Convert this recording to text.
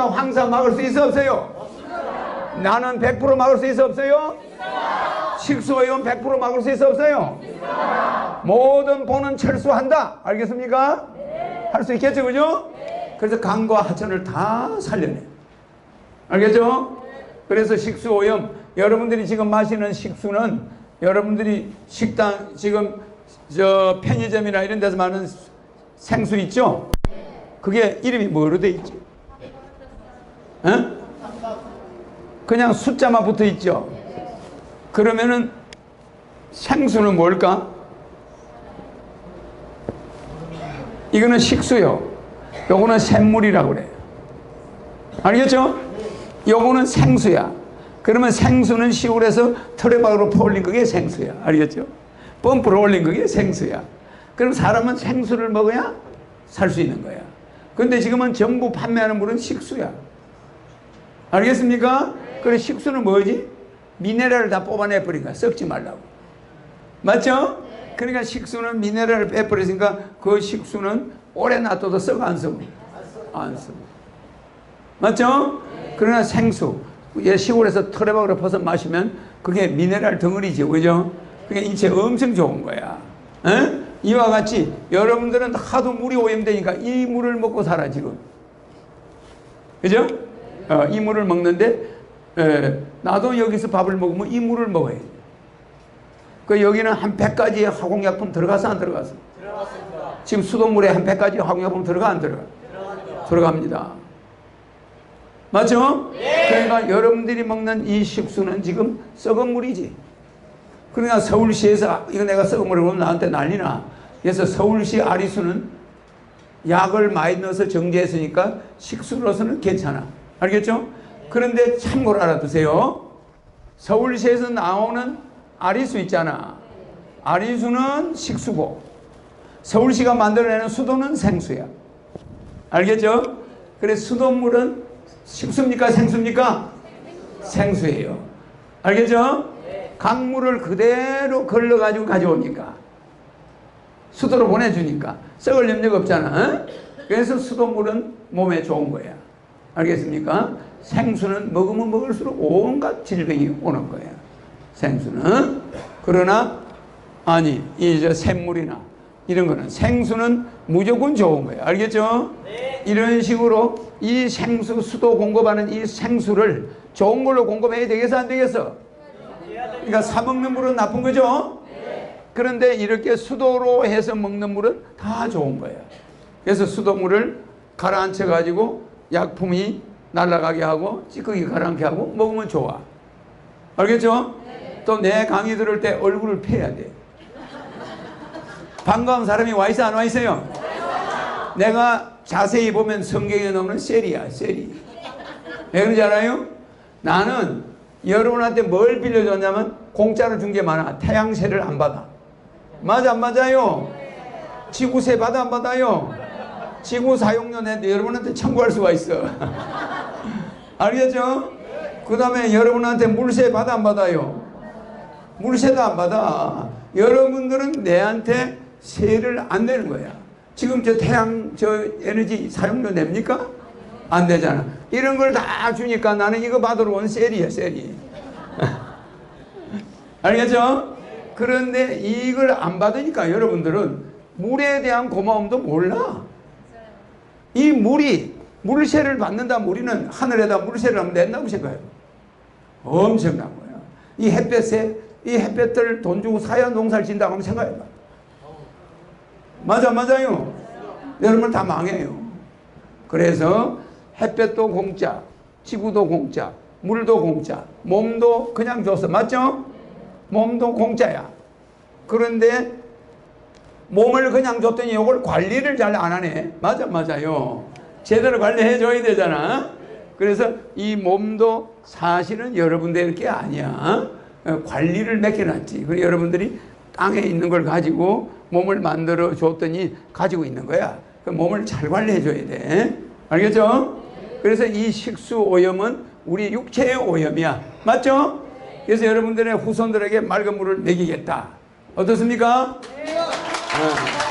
그러니까 황사 막을 수 있어 없어요? 나는 100% 막을 수 있어 없어요? 식수오염 100% 막을 수 있어 없어요? 모든 보는 철수한다. 알겠습니까? 할수 있겠죠, 그죠? 그래서 강과 하천을 다 살려내. 알겠죠? 그래서 식수 오염 여러분들이 지금 마시는 식수는 여러분들이 식당 지금 저 편의점이나 이런 데서 마는 생수 있죠? 그게 이름이 뭐로 돼 있지? 어? 그냥 숫자만 붙어 있죠? 그러면은 생수는 뭘까? 이거는 식수요. 요거는 샘물이라고 그래요. 알겠죠? 요거는 생수야. 그러면 생수는 시골에서 트레박으로 퍼올린 그게 생수야. 알겠죠? 펌프로 올린 그게 생수야. 그럼 사람은 생수를 먹어야 살 수 있는 거야. 근데 지금은 전부 판매하는 물은 식수야. 알겠습니까? 그래 식수는 뭐지? 미네랄을 다 뽑아내 버리니까 썩지 말라고. 맞죠? 그러니까 식수는 미네랄을 빼버리니까 그 식수는 오래 놔둬도 썩어 안 썩어? 안 썩어. 맞죠? 그러나 생수, 얘 시골에서 털에박으로 퍼서 마시면 그게 미네랄 덩어리지, 그죠? 그게 인체에 엄청 좋은 거야. 에? 이와 같이 여러분들은 하도 물이 오염되니까 이 물을 먹고 살아, 지금. 그죠? 어, 이 물을 먹는데, 에, 나도 여기서 밥을 먹으면 이 물을 먹어야 돼. 그 여기는 한 100가지의 화공약품 들어가서 안 들어가서? 들어갔습니다. 지금 수돗물에 한 100가지 화공약품 들어가 안 들어가? 들어갑니다. 들어갑니다. 맞죠? 그러니까 여러분들이 먹는 이 식수는 지금 썩은 물이지. 그러니까 서울시에서 이거 내가 썩은 물을 먹으면 나한테 난리나. 그래서 서울시 아리수는 약을 많이 넣어서 정제했으니까 식수로서는 괜찮아. 알겠죠? 그런데 참고로 알아두세요. 서울시에서 나오는 아리수 있잖아. 아리수는 식수고 서울시가 만들어내는 수도는 생수야. 알겠죠? 그래 수돗물은 식수입니까 생수입니까? 생수예요. 알겠죠? 강물을 그대로 걸러가지고 가져오니까 수도로 보내주니까 썩을 염려가 없잖아. 어? 그래서 수돗물은 몸에 좋은 거야. 알겠습니까? 생수는 먹으면 먹을수록 온갖 질병이 오는 거야. 생수는 그러나 아니 이저 샘물이나 이런 거는 생수는 무조건 좋은 거예요. 알겠죠? 이런 식으로 이 생수 수도 공급하는 이 생수를 좋은 걸로 공급해야 되겠어 안 되겠어? 그러니까 사 먹는 물은 나쁜 거죠? 그런데 이렇게 수도로 해서 먹는 물은 다 좋은 거예요. 그래서 수도물을 가라앉혀 가지고 약품이 날아가게 하고 찌꺼기 가라앉게 하고 먹으면 좋아. 알겠죠? 또내 강의 들을 때 얼굴을 패야 돼. 반가운 사람이 와 있어 안 와 있어요? 내가 자세히 보면 성경에 나오는 셀이야 셀이. 왜 그런지 알아요? 나는 여러분한테 뭘 빌려줬냐면 공짜로 준 게 많아. 태양세를 안 받아. 맞아 안 맞아요? 지구세 받아 안 받아요? 지구 사용료 내도 여러분한테 청구할 수가 있어. 알겠죠? 그 다음에 여러분한테 물세 받아 안 받아요? 물세도 안 받아. 여러분들은 내한테 세를 안 내는 거야. 지금 저 태양 저 에너지 사용료 냅니까? 안 되잖아. 이런 걸 다 주니까 나는 이거 받으러 온 셀이야, 셀이. 알겠죠? 그런데 이걸 안 받으니까 여러분들은 물에 대한 고마움도 몰라. 이 물이 물세를 받는다 우리는 하늘에다 물세를 하면 낸다고 생각해요. 엄청난 거야. 이 햇볕에 이 햇볕을 돈 주고 사야 농사를 진다고 하면 생각해봐. 맞아 맞아요. 여러분 다 망해요. 그래서 햇볕도 공짜, 지구도 공짜, 물도 공짜, 몸도 그냥 줬어. 맞죠? 몸도 공짜야. 그런데 몸을 그냥 줬더니 이걸 관리를 잘 안 하네. 맞아, 맞아요. 제대로 관리해 줘야 되잖아. 그래서 이 몸도 사실은 여러분들 게 아니야. 어, 관리를 맡겨놨지. 그래서 여러분들이 땅에 있는 걸 가지고 몸을 만들어 줬더니 가지고 있는 거야. 그 몸을 잘 관리해 줘야 돼. 알겠죠? 그래서 이 식수 오염은 우리 육체의 오염이야. 맞죠? 그래서 여러분들의 후손들에게 맑은 물을 먹이겠다. 어떻습니까? 어.